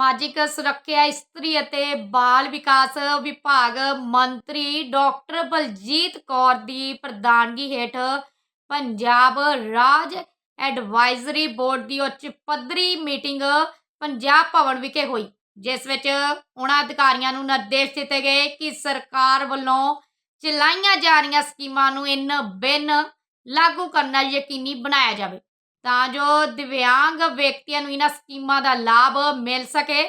ਸਮਾਜਿਕ ਸੁਰੱਖਿਆ, ਇਸਤਰੀ ਅਤੇ ਬਾਲ ਵਿਕਾਸ ਵਿਭਾਗ ਮੰਤਰੀ ਡਾਕਟਰ ਬਲਜੀਤ ਕੌਰ ਦੀ ਪ੍ਰਧਾਨਗੀ ਹੇਠ ਪੰਜਾਬ ਰਾਜ ਐਡਵਾਈਜ਼ਰੀ ਬੋਰਡ ਦੀ ਉੱਚ ਪੱਧਰੀ ਮੀਟਿੰਗ ਪੰਜਾਬ ਭਵਨ ਵਿਖੇ ਹੋਈ, ਜਿਸ ਵਿੱਚ ਉਹਨਾਂ ਅਧਿਕਾਰੀਆਂ ਨੂੰ ਨਿਰਦੇਸ਼ ਦਿੱਤੇ ਗਏ ਕਿ ਸਰਕਾਰ ਵੱਲੋਂ ਚਲਾਈਆਂ ਜਾ ਰਹੀਆਂ ਸਕੀਮਾਂ ਨੂੰ ਇਨ ਬਿਨ ਲਾਗੂ ਕਰਨਾ ਯਕੀਨੀ ਬਣਾਇਆ ਜਾਵੇ। ਤਾਂ ਜੋ ਦਿਵਿਆਂਗ ਵਿਅਕਤੀਆਂ ਨੂੰ ਇਹਨਾਂ ਸਕੀਮਾਂ ਦਾ ਲਾਭ ਮਿਲ ਸਕੇ।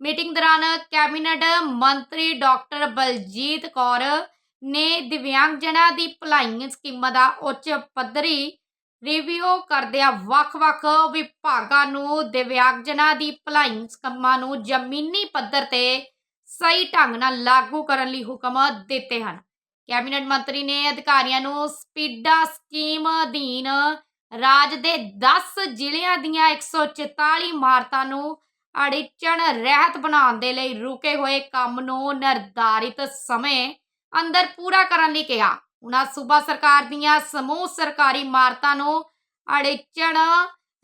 ਮੀਟਿੰਗ ਦੌਰਾਨ ਕੈਬਨਿਟ ਮੰਤਰੀ ਡਾਕਟਰ ਬਲਜੀਤ ਕੌਰ ਨੇ ਦਿਵਿਆਂਗਜਨਾਂ ਦੀ ਭਲਾਈ ਸਕੀਮਾਂ ਦਾ ਉੱਚ ਪੱਧਰੀ ਰਿਵਿਊ ਕਰਦਿਆਂ ਵੱਖ-ਵੱਖ ਵਿਭਾਗਾਂ ਨੂੰ ਦਿਵਿਆਂਗਜਨਾਂ ਦੀ ਭਲਾਈ ਸਕੀਮਾਂ ਨੂੰ ਜ਼ਮੀਨੀ ਪੱਧਰ ਤੇ ਸਹੀ ਢੰਗ ਨਾਲ ਲਾਗੂ ਕਰਨ ਲਈ ਹੁਕਮ ਦਿੱਤੇ ਹਨ। ਕੈਬਨਿਟ ਮੰਤਰੀ ਨੇ ਅਧਿਕਾਰੀਆਂ ਨੂੰ ਸਪੀਡਾ ਸਕੀਮ ਅਧੀਨ ਰਾਜ ਦੇ 10 ਜ਼ਿਲ੍ਹਿਆਂ ਦੀਆਂ 144 ਇਮਾਰਤਾਂ ਨੂੰ ਅੜਿੱਚਣ, ਰਹਿਤ ਬਣਾਉਣ ਦੇ ਲਈ ਰੁਕੇ ਹੋਏ ਕੰਮ ਨੂੰ ਨਿਰਧਾਰਿਤ ਸਮੇਂ ਅੰਦਰ ਪੂਰਾ ਕਰਨ ਲਈ ਕਿਹਾ। ਉਹਨਾਂ ਸੂਬਾ ਸਰਕਾਰ ਦੀਆਂ ਸਮੂਹ ਸਰਕਾਰੀ ਇਮਾਰਤਾਂ ਨੂੰ ਅੜਿਚਣ,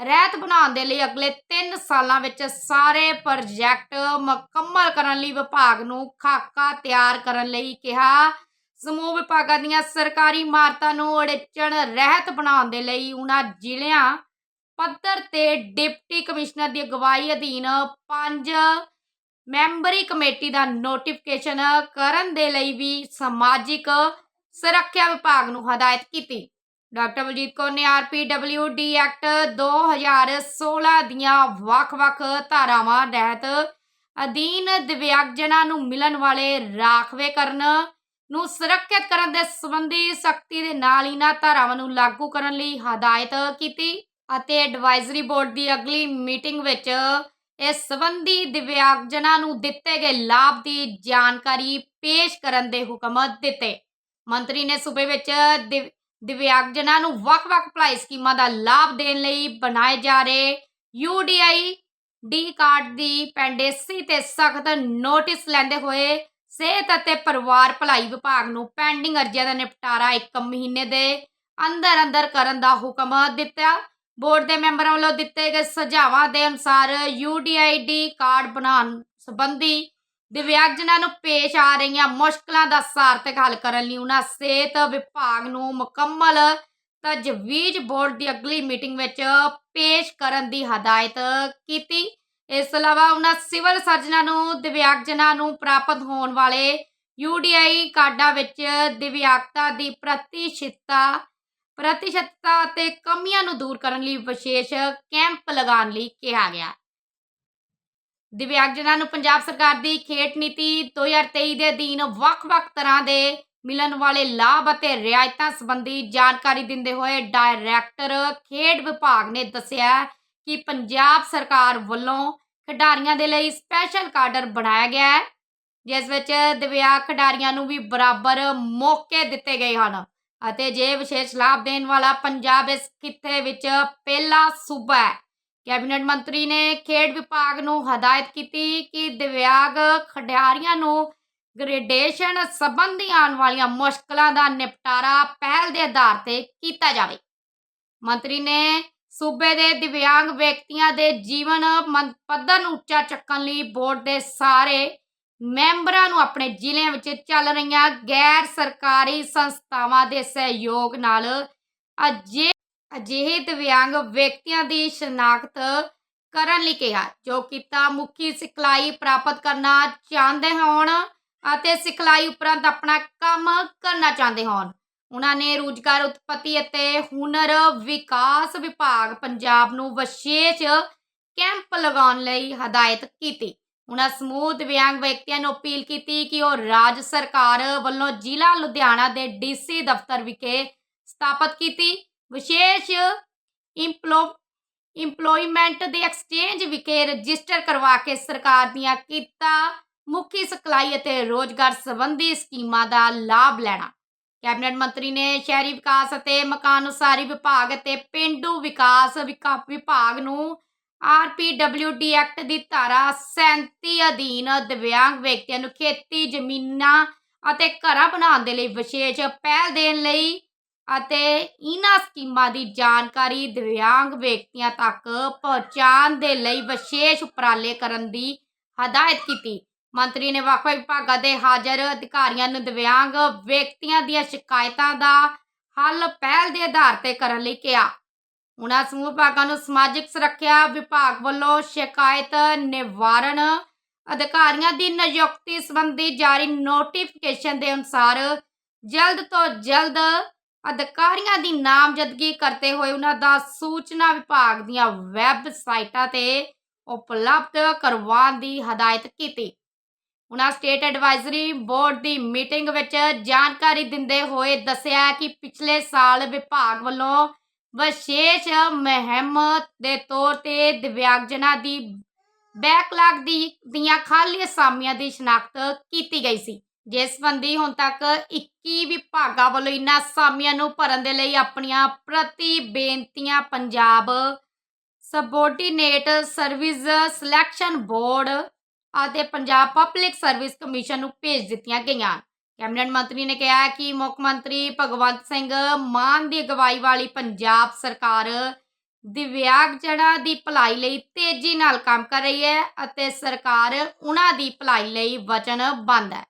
ਰਹਿਤ ਬਣਾਉਣ ਦੇ ਲਈ ਅਗਲੇ 3 ਸਾਲਾਂ ਵਿੱਚ ਸਾਰੇ ਪ੍ਰੋਜੈਕਟ ਮੁਕੰਮਲ ਕਰਨ ਲਈ ਵਿਭਾਗ ਨੂੰ ਖਾਕਾ ਤਿਆਰ ਕਰਨ ਲਈ ਕਿਹਾ। ਸਮੂਹ ਵਿਭਾਗਾਂ ਦੀਆਂ ਸਰਕਾਰੀ ਇਮਾਰਤਾਂ ਨੂੰ ਅੜਿੱਚਣ ਰਹਿਤ ਬਣਾਉਣ ਦੇ ਲਈ ਉਹਨਾਂ ਜ਼ਿਲ੍ਹਿਆਂ ਪੱਧਰ ਤੇ ਡਿਪਟੀ ਕਮਿਸ਼ਨਰ ਦੀ ਅਗਵਾਈ ਅਧੀਨ ਪੰਜ ਮੈਂਬਰੀ ਕਮੇਟੀ ਦਾ ਨੋਟੀਫਿਕੇਸ਼ਨ ਕਰਨ ਦੇ ਲਈ ਵੀ ਸਮਾਜਿਕ ਸੁਰੱਖਿਆ ਵਿਭਾਗ ਨੂੰ ਹਦਾਇਤ ਕੀਤੀ। ਡਾਕਟਰ ਬਲਜੀਤ ਕੌਰ ਨੇ ਆਰਪੀਡਬਲਯੂਡੀ ਐਕਟ 2016 ਦੀਆਂ ਵੱਖ-ਵੱਖ ਧਾਰਾਵਾਂ ਤਹਿਤ ਅਧੀਨ ਦਿਵਿਆਂਗਜਨਾਂ ਨੂੰ ਮਿਲਣ ਵਾਲੇ ਰਾਖਵੇਕਰਨ ਨੂੰ ਸੁਰੱਖਿਅਤ ਕਰਨ ਦੇ ਸੰਬੰਧੀ ਸਖਤੀ ਦੇ ਨਾਲ ਇਹਨਾਂ ਧਾਰਾਵਾਂ ਨੂੰ ਲਾਗੂ ਕਰਨ ਲਈ ਹਦਾਇਤ ਕੀਤੀ ਅਤੇ ਐਡਵਾਈਜ਼ਰੀ ਬੋਰਡ ਦੀ ਅਗਲੀ ਮੀਟਿੰਗ ਵਿੱਚ ਇਸ ਸੰਬੰਧੀ ਦਿਵਿਆਂਗਜਨਾਂ ਨੂੰ ਦਿੱਤੇ ਗਏ ਲਾਭ ਦੀ ਜਾਣਕਾਰੀ ਪੇਸ਼ ਕਰਨ ਦੇ ਹੁਕਮ ਦਿੱਤੇ। ਮੰਤਰੀ ਨੇ ਸੂਬੇ ਵਿੱਚ ਦਿਵ- ਦਿਵਿਆਂਗਜਨਾਂ ਨੂੰ ਵੱਖ-ਵੱਖ ਭਲਾਈ ਸਕੀਮਾਂ ਦਾ ਲਾਭ ਦੇਣ ਲਈ ਬਣਾਏ ਜਾ ਰਹੇ ਯੂਡੀਆਈ ਡੀ ਕਾਰਡ ਦੀ ਪੈਂਡੇਸੀ ਤੇ ਸਖਤ ਨੋਟਿਸ ਲੈਂਦੇ ਹੋਏ ਸਿਹਤ ਅਤੇ ਪਰਿਵਾਰ ਭਲਾਈ ਵਿਭਾਗ ਨੂੰ ਪੈਂਡਿੰਗ ਅਰਜ਼ੀਆਂ ਦਾ ਨਿਪਟਾਰਾ 1 ਮਹੀਨੇ ਦੇ ਅੰਦਰ ਅੰਦਰ ਕਰਨ ਦਾ ਹੁਕਮ ਦਿੱਤਾ। ਬੋਰਡ ਦੇ ਮੈਂਬਰਾਂ ਵੱਲੋਂ ਦਿੱਤੇ ਗਏ ਸੁਝਾਵਾਂ ਦੇ ਅਨੁਸਾਰ ਯੂਡੀਆਈਡੀ ਕਾਰਡ ਬਣਾਉਣ ਸੰਬੰਧੀ ਦਿਵਿਆਂਗਜਨਾਂ ਨੂੰ ਪੇਸ਼ ਆ ਰਹੀਆਂ ਮੁਸ਼ਕਲਾਂ ਦਾ ਸਾਰਥਕ ਹੱਲ ਕਰਨ ਲਈ ਉਹਨਾਂ ਸਿਹਤ ਵਿਭਾਗ ਨੂੰ ਮੁਕੰਮਲ ਤਜਵੀਜ਼ ਬੋਰਡ ਦੀ ਅਗਲੀ ਮੀਟਿੰਗ ਵਿੱਚ ਪੇਸ਼ ਕਰਨ ਦੀ ਹਦਾਇਤ ਕੀਤੀ। ਇਸ ਤੋਂ ਇਲਾਵਾ ਉਹਨਾਂ ਸਿਵਲ ਸਰਜਨਾਂ ਨੂੰ ਦਿਵਿਆਂਗਜਨਾਂ ਨੂੰ ਪ੍ਰਾਪਤ ਹੋਣ ਵਾਲੇ ਯੂਡੀਆਈ ਕਾਰਡਾਂ ਵਿੱਚ ਦਿਵਿਆਂਗਤਾ ਦੀ ਪ੍ਰਤੀਸ਼ਤਤਾ ਪ੍ਰਤੀਸ਼ਤਤਾ ਅਤੇ ਕਮੀਆਂ ਨੂੰ ਦੂਰ ਕਰਨ ਲਈ ਵਿਸ਼ੇਸ਼ ਕੈਂਪ ਲਗਾਉਣ ਲਈ ਕਿਹਾ ਗਿਆ। ਦਿਵਿਆਂਗਜਨਾਂ ਨੂੰ ਪੰਜਾਬ ਸਰਕਾਰ ਦੀ ਖੇਡ ਨੀਤੀ 2023 ਦੇ ਅਧੀਨ ਵੱਖ-ਵੱਖ ਤਰ੍ਹਾਂ ਦੇ ਮਿਲਣ ਵਾਲੇ ਲਾਭ ਅਤੇ ਰਿਆਇਤਾਂ ਸੰਬੰਧੀ ਜਾਣਕਾਰੀ ਦਿੰਦੇ ਹੋਏ ਡਾਇਰੈਕਟਰ ਖੇਡ ਵਿਭਾਗ ਨੇ ਦੱਸਿਆ ਕਿ ਪੰਜਾਬ ਸਰਕਾਰ ਵੱਲੋਂ ਖਿਡਾਰੀਆਂ ਦੇ ਲਈ ਸਪੈਸ਼ਲ ਕਾਡਰ ਬਣਾਇਆ ਗਿਆ ਹੈ, ਜਿਸ ਵਿੱਚ ਦਿਵਿਆਂਗ ਖਿਡਾਰੀਆਂ ਨੂੰ ਵੀ ਬਰਾਬਰ ਮੌਕੇ ਦਿੱਤੇ ਗਏ ਹਨ ਅਤੇ ਜੇ ਵਿਸ਼ੇਸ਼ ਲਾਭ ਦੇਣ ਵਾਲਾ ਪੰਜਾਬ ਇਸ ਖਿੱਤੇ ਵਿੱਚ ਪਹਿਲਾ ਸੂਬਾ ਹੈ। ਕੈਬਨਿਟ ਮੰਤਰੀ ਨੇ ਖੇਡ ਵਿਭਾਗ ਨੂੰ ਹਦਾਇਤ ਕੀਤੀ ਕਿ ਦਿਵਿਆਗ ਖਿਡਾਰੀਆਂ ਨੂੰ ਗ੍ਰੇਡੇਸ਼ਨ ਸੰਬੰਧੀ ਆਉਣ ਵਾਲੀਆਂ ਮੁਸ਼ਕਲਾਂ ਦਾ ਨਿਪਟਾਰਾ ਪਹਿਲ ਦੇ ਆਧਾਰ ਤੇ ਕੀਤਾ ਜਾਵੇ। ਮੰਤਰੀ ਨੇ ਸੂਬੇ ਦੇ ਦਿਵਿਆਂਗ ਵਿਅਕਤੀਆਂ ਦੇ ਜੀਵਨ ਪੱਧਰ ਨੂੰ ਉੱਚਾ ਚੱਕਣ ਲਈ ਬੋਰਡ ਦੇ ਸਾਰੇ ਮੈਂਬਰਾਂ ਨੂੰ ਆਪਣੇ ਜ਼ਿਲ੍ਹਿਆਂ ਵਿੱਚ ਚੱਲ ਰਹੀਆਂ ਗੈਰ ਸਰਕਾਰੀ ਸੰਸਥਾਵਾਂ ਦੇ ਸਹਿਯੋਗ ਨਾਲ ਅਜੇ, ਅਜਿਹੇ ਦਿਵਿਆਂਗ ਵਿਅਕਤੀਆਂ ਦੀ ਸ਼ਨਾਖਤ ਕਰਨ ਲਈ ਕਿਹਾ, ਜੋ ਕਿਤਾ ਮੁਖੀ ਸਿਖਲਾਈ ਪ੍ਰਾਪਤ ਕਰਨਾ ਚਾਹੁੰਦੇ ਹੋਣ ਅਤੇ ਸਿਖਲਾਈ ਉਪਰੰਤ ਆਪਣਾ ਕੰਮ ਕਰਨਾ ਚਾਹੁੰਦੇ ਹੋਣ। ਉਹਨਾਂ ਨੇ ਰੋਜ਼ਗਾਰ ਉਤਪਤੀ ਅਤੇ ਹੁਨਰ ਵਿਕਾਸ ਵਿਭਾਗ ਪੰਜਾਬ ਨੂੰ ਵਿਸ਼ੇਸ਼ ਕੈਂਪ ਲਗਾਉਣ ਲਈ ਹਦਾਇਤ ਕੀਤੀ। ਉਹਨਾਂ ਸਮੂਹ ਦਿਵਿਆਂਗ ਵਿਅਕਤੀਆਂ ਨੂੰ ਅਪੀਲ ਕੀਤੀ ਕਿ ਉਹ ਰਾਜ ਸਰਕਾਰ ਵੱਲੋਂ ਜ਼ਿਲ੍ਹਾ ਲੁਧਿਆਣਾ ਦੇ ਡੀਸੀ ਦਫ਼ਤਰ ਵਿਖੇ ਸਥਾਪਿਤ ਕੀਤੀ। ਵਿਸ਼ੇਸ਼ ਇੰਪਲੋ, ਇੰਪਲੋਇਮੈਂਟ ਦੇ ਐਕਸਚੇਂਜ ਵਿਖੇ ਰਜਿਸਟਰ ਕਰਵਾ ਕੇ ਸਰਕਾਰ ਦੀਆਂ ਕੀਤਾ, ਮੁਖੀ ਸਿਖਲਾਈ ਅਤੇ ਰੋਜ਼ਗਾਰ ਸੰਬੰਧੀ ਸਕੀਮਾਂ ਦਾ ਲਾਭ ਲੈਣਾ। ਕੈਬਨਿਟ ਮੰਤਰੀ ਨੇ ਸ਼ਹਿਰੀ ਵਿਕਾਸ ਅਤੇ ਮਕਾਨ ਉਸਾਰੀ ਵਿਭਾਗ ਅਤੇ ਪਿੰਡੂ ਵਿਕਾਸ ਵਿਕਾ- ਵਿਭਾਗ ਨੂੰ ਆਰਪੀਡਬਲਯੂਡੀ ਐਕਟ ਦੀ ਧਾਰਾ 37 ਅਧੀਨ ਦਿਵਿਆਂਗ ਵਿਅਕਤੀਆਂ ਨੂੰ ਖੇਤੀ ਜ਼ਮੀਨਾਂ ਅਤੇ ਘਰਾਂ ਬਣਾਉਣ ਦੇ ਲਈ ਵਿਸ਼ੇਸ਼ ਪਹਿਲ ਦੇਣ ਲਈ ਅਤੇ ਇਹਨਾਂ ਸਕੀਮਾਂ ਦੀ ਜਾਣਕਾਰੀ ਦਿਵਿਆਂਗ ਵਿਅਕਤੀਆਂ ਤੱਕ ਪਹੁੰਚਾਉਣ ਦੇ ਲਈ ਵਿਸ਼ੇਸ਼ ਉਪਰਾਲੇ ਕਰਨ ਦੀ ਹਦਾਇਤ ਕੀਤੀ। ਮੰਤਰੀ ਨੇ ਵੱਖ-ਵੱਖ ਵਿਭਾਗਾਂ ਦੇ ਹਾਜ਼ਰ ਅਧਿਕਾਰੀਆਂ ਨੂੰ ਦਿਵਿਆਂਗ ਵਿਅਕਤੀਆਂ ਦੀਆਂ ਸ਼ਿਕਾਇਤਾਂ ਦਾ ਹੱਲ ਪਹਿਲ ਦੇ ਆਧਾਰ ਤੇ ਕਰਨ ਲਈ ਕਿਹਾ। ਉਹਨਾਂ ਸਮੂਹ ਵਿਭਾਗਾਂ ਨੂੰ ਸਮਾਜਿਕ ਸੁਰੱਖਿਆ ਵਿਭਾਗ ਵੱਲੋਂ ਸ਼ਿਕਾਇਤ ਨਿਵਾਰਣ ਅਧਿਕਾਰੀਆਂ ਦੀ ਨਿਯੁਕਤੀ ਸੰਬੰਧੀ ਜਾਰੀ ਨੋਟੀਫਿਕੇਸ਼ਨ ਦੇ ਅਨੁਸਾਰ ਜਲਦ ਤੋਂ ਜਲਦ ਅਧਿਕਾਰੀਆਂ ਦੀ ਨਾਮਜ਼ਦਗੀ ਕਰਤੇ ਹੋਏ ਉਹਨਾਂ ਦਾ ਸੂਚਨਾ ਵਿਭਾਗ ਦੀਆਂ ਵੈਬਸਾਈਟਾਂ ਤੇ ਉਪਲਬਧ ਕਰਵਾਉਣ ਦੀ ਹਦਾਇਤ ਕੀਤੀ। ਉਹਨਾਂ ਸਟੇਟ ਐਡਵਾਈਜ਼ਰੀ ਬੋਰਡ ਦੀ ਮੀਟਿੰਗ ਵਿੱਚ ਜਾਣਕਾਰੀ ਦਿੰਦੇ ਹੋਏ ਦੱਸਿਆ ਕਿ ਪਿਛਲੇ ਸਾਲ ਵਿਭਾਗ ਵੱਲੋਂ ਵਿਸ਼ੇਸ਼ ਮੁਹਿੰਮ ਦੇ ਤੌਰ ਤੇ ਦਿਵਿਆਂਗਜਨਾਂ ਦੀ ਬੈਕਲਾਗ ਦੀ, ਦੀਆਂ ਖਾਲੀ ਅਸਾਮੀਆਂ ਦੀ ਸ਼ਨਾਖਤ ਕੀਤੀ ਗਈ ਸੀ। ਜਿਸ ਸੰਬੰਧੀ ਹੁਣ ਤੱਕ 21 ਵਿਭਾਗਾਂ ਵੱਲੋਂ ਇਨ੍ਹਾਂ ਅਸਾਮੀਆਂ ਨੂੰ ਭਰਨ ਦੇ ਲਈ ਆਪਣੀਆਂ ਪ੍ਰਤੀ ਬੇਨਤੀਆਂ Punjab subordinate service selection board ਅਤੇ ਪੰਜਾਬ ਪਬਲਿਕ ਸਰਵਿਸ ਕਮਿਸ਼ਨ ਨੂੰ ਭੇਜ ਦਿੱਤੀਆਂ ਗਈਆਂ। ਕੈਬਨਿਟ ਮੰਤਰੀ ਨੇ ਕਿਹਾ ਕਿ ਮੁੱਖ ਮੰਤਰੀ ਭਗਵੰਤ ਸਿੰਘ ਮਾਨ ਦੀ ਅਗਵਾਈ ਵਾਲੀ ਪੰਜਾਬ ਸਰਕਾਰ ਦਿਵਿਆਂਗਜਨਾਂ ਦੀ ਭਲਾਈ ਲਈ ਤੇਜ਼ੀ ਨਾਲ ਕੰਮ ਕਰ ਰਹੀ ਹੈ ਅਤੇ ਸਰਕਾਰ ਉਹਨਾਂ ਦੀ ਭਲਾਈ ਲਈ ਵਚਨਬੱਧ ਹੈ।